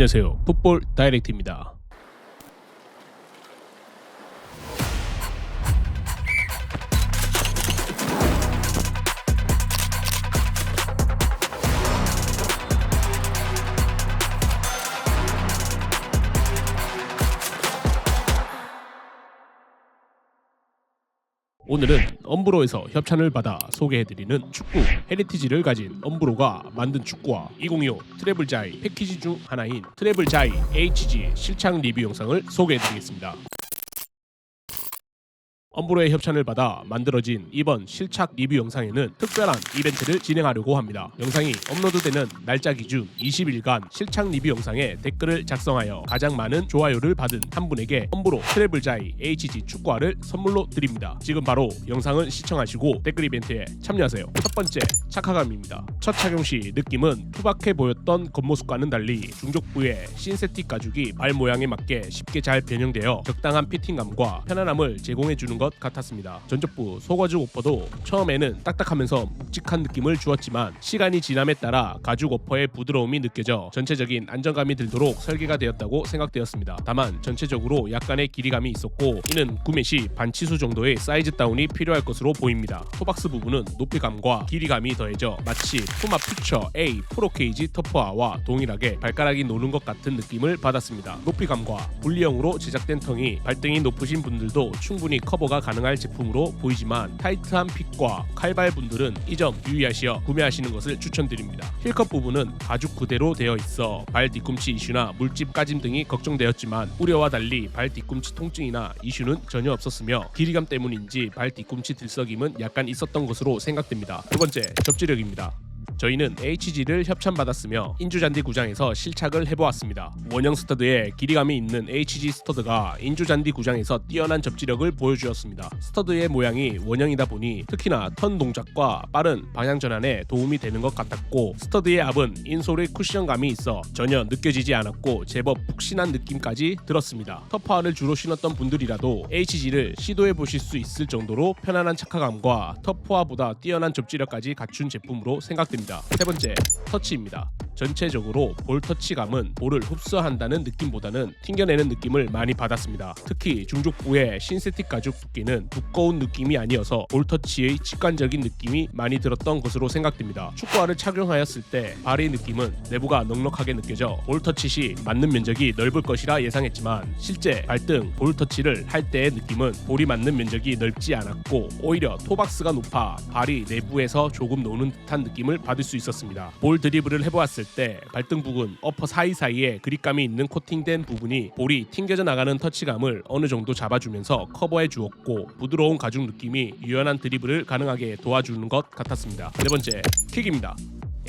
안녕하세요. 풋볼 다이렉트입니다. 오늘은 엄브로에서 협찬을 받아 소개해드리는 축구 헤리티지를 가진 엄브로가 만든 축구와 2025 트래블 자이 패키지 중 하나인 트래블 자이 HG 실착 리뷰 영상을 소개해드리겠습니다. 엄브로의 협찬을 받아 만들어진 이번 실착 리뷰 영상에는 특별한 이벤트를 진행하려고 합니다. 영상이 업로드되는 날짜 기준 20일간 실착 리뷰 영상에 댓글을 작성하여 가장 많은 좋아요를 받은 한 분에게 엄브로 트래블자이 HG 축구화를 선물로 드립니다. 지금 바로 영상을 시청하시고 댓글 이벤트에 참여하세요. 첫 번째 착화감입니다. 첫 착용 시 느낌은 투박해 보였던 겉모습과는 달리 중족부의 신세틱 가죽이 발 모양에 맞게 쉽게 잘 변형되어 적당한 피팅감과 편안함을 제공해 주는 것 같았습니다. 전적부 소가죽 오퍼도 처음에는 딱딱하면서 묵직한 느낌을 주었지만 시간이 지남에 따라 가죽 오퍼의 부드러움이 느껴져 전체적인 안정감이 들도록 설계가 되었다고 생각되었습니다. 다만 전체적으로 약간의 길이감이 있었고 이는 구매 시 반치수 정도의 사이즈 다운이 필요할 것으로 보입니다. 토박스 부분은 높이감과 길이감이 더해져 마치 푸마 퓨처 A 프로 케이지 터프아와 동일하게 발가락이 노는 것 같은 느낌을 받았습니다. 높이감과 분리형으로 제작된 텅이 발등이 높으신 분들도 충분히 커버 가 가능할 제품으로 보이지만 타이트한 핏과 칼발 분들은 이 점 유의하시어 구매하시는 것을 추천드립니다. 힐컵 부분은 가죽 그대로 되어 있어 발 뒤꿈치 이슈나 물집 까짐 등이 걱정되었지만 우려와 달리 발 뒤꿈치 통증이나 이슈는 전혀 없었으며 길이감 때문인지 발 뒤꿈치 들썩임은 약간 있었던 것으로 생각됩니다. 두 번째 접지력입니다. 저희는 HG를 협찬받았으며 인주잔디 구장에서 실착을 해보았습니다. 원형 스터드에 길이감이 있는 HG 스터드가 인주잔디 구장에서 뛰어난 접지력을 보여주었습니다. 스터드의 모양이 원형이다 보니 특히나 턴 동작과 빠른 방향 전환에 도움이 되는 것 같았고 스터드의 앞은 인솔의 쿠션감이 있어 전혀 느껴지지 않았고 제법 푹신한 느낌까지 들었습니다. 터프화를 주로 신었던 분들이라도 HG를 시도해 보실 수 있을 정도로 편안한 착화감과 터프화보다 뛰어난 접지력까지 갖춘 제품으로 생각됩니다. 세 번째, 터치입니다. 전체적으로 볼 터치감은 볼을 흡수한다는 느낌보다는 튕겨내는 느낌을 많이 받았습니다. 특히 중족부의 신세틱 가죽 두께는 두꺼운 느낌이 아니어서 볼 터치의 직관적인 느낌이 많이 들었던 것으로 생각됩니다. 축구화를 착용하였을 때 발의 느낌은 내부가 넉넉하게 느껴져 볼 터치 시 맞는 면적이 넓을 것이라 예상했지만 실제 발등 볼 터치를 할 때의 느낌은 볼이 맞는 면적이 넓지 않았고 오히려 토박스가 높아 발이 내부에서 조금 노는 듯한 느낌을 받을 수 있었습니다. 볼 드리블을 해보았을 때 발등 부분 어퍼 사이사이에 그립감이 있는 코팅된 부분이 볼이 튕겨져 나가는 터치감을 어느 정도 잡아주면서 커버해 주었고 부드러운 가죽 느낌이 유연한 드리블을 가능하게 도와주는 것 같았습니다. 네 번째 킥입니다.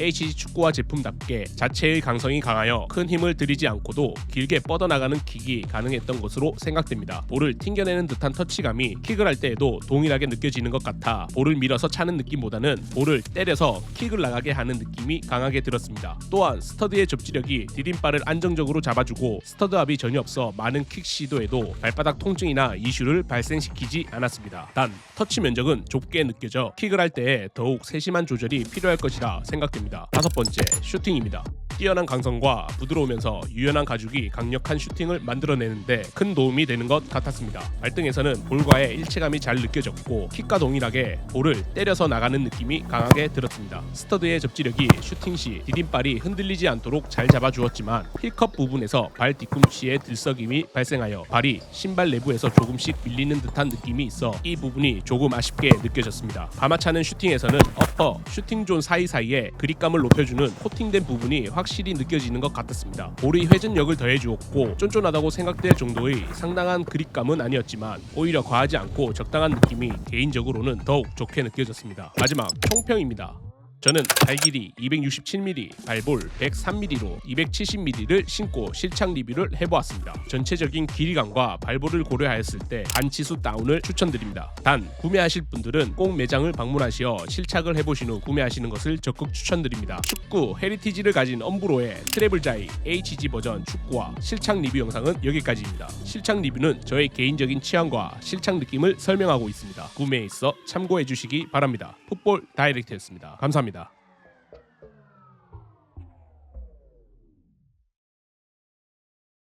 HG 축구화 제품답게 자체의 강성이 강하여 큰 힘을 들이지 않고도 길게 뻗어나가는 킥이 가능했던 것으로 생각됩니다. 볼을 튕겨내는 듯한 터치감이 킥을 할 때에도 동일하게 느껴지는 것 같아 볼을 밀어서 차는 느낌보다는 볼을 때려서 킥을 나가게 하는 느낌이 강하게 들었습니다. 또한 스터드의 접지력이 디딤발을 안정적으로 잡아주고 스터드 압이 전혀 없어 많은 킥 시도에도 발바닥 통증이나 이슈를 발생시키지 않았습니다. 단 터치 면적은 좁게 느껴져 킥을 할 때에 더욱 세심한 조절이 필요할 것이라 생각됩니다. 다섯 번째 슈팅입니다. 뛰어난 강성과 부드러우면서 유연한 가죽이 강력한 슈팅을 만들어내는데 큰 도움이 되는 것 같았습니다. 발등에서는 볼과의 일체감이 잘 느껴졌고 킥과 동일하게 볼을 때려서 나가는 느낌이 강하게 들었습니다. 스터드의 접지력이 슈팅 시 디딤발이 흔들리지 않도록 잘 잡아주었지만 힐컵 부분에서 발 뒤꿈치에 들썩임이 발생하여 발이 신발 내부에서 조금씩 밀리는 듯한 느낌이 있어 이 부분이 조금 아쉽게 느껴졌습니다. 가마차는 슈팅에서는 어퍼, 슈팅 존 사이사이에 그립감을 높여주는 코팅된 부분이 확실히 느껴지는 것 같았습니다. 볼이 회전력을 더해주었고 쫀쫀하다고 생각될 정도의 상당한 그립감은 아니었지만 오히려 과하지 않고 적당한 느낌이 개인적으로는 더욱 좋게 느껴졌습니다. 마지막 총평입니다. 저는 발 길이 267mm, 발볼 103mm로 270mm를 신고 실착 리뷰를 해보았습니다. 전체적인 길이감과 발볼을 고려하였을 때 반치수 다운을 추천드립니다. 단 구매하실 분들은 꼭 매장을 방문하시어 실착을 해보신 후 구매하시는 것을 적극 추천드립니다. 축구 헤리티지를 가진 엄브로의 트래블자이 HG 버전 축구와 실착 리뷰 영상은 여기까지입니다. 실착 리뷰는 저의 개인적인 취향과 실착 느낌을 설명하고 있습니다. 구매에 있어 참고해 주시기 바랍니다. 풋볼 다이렉트였습니다. 감사합니다.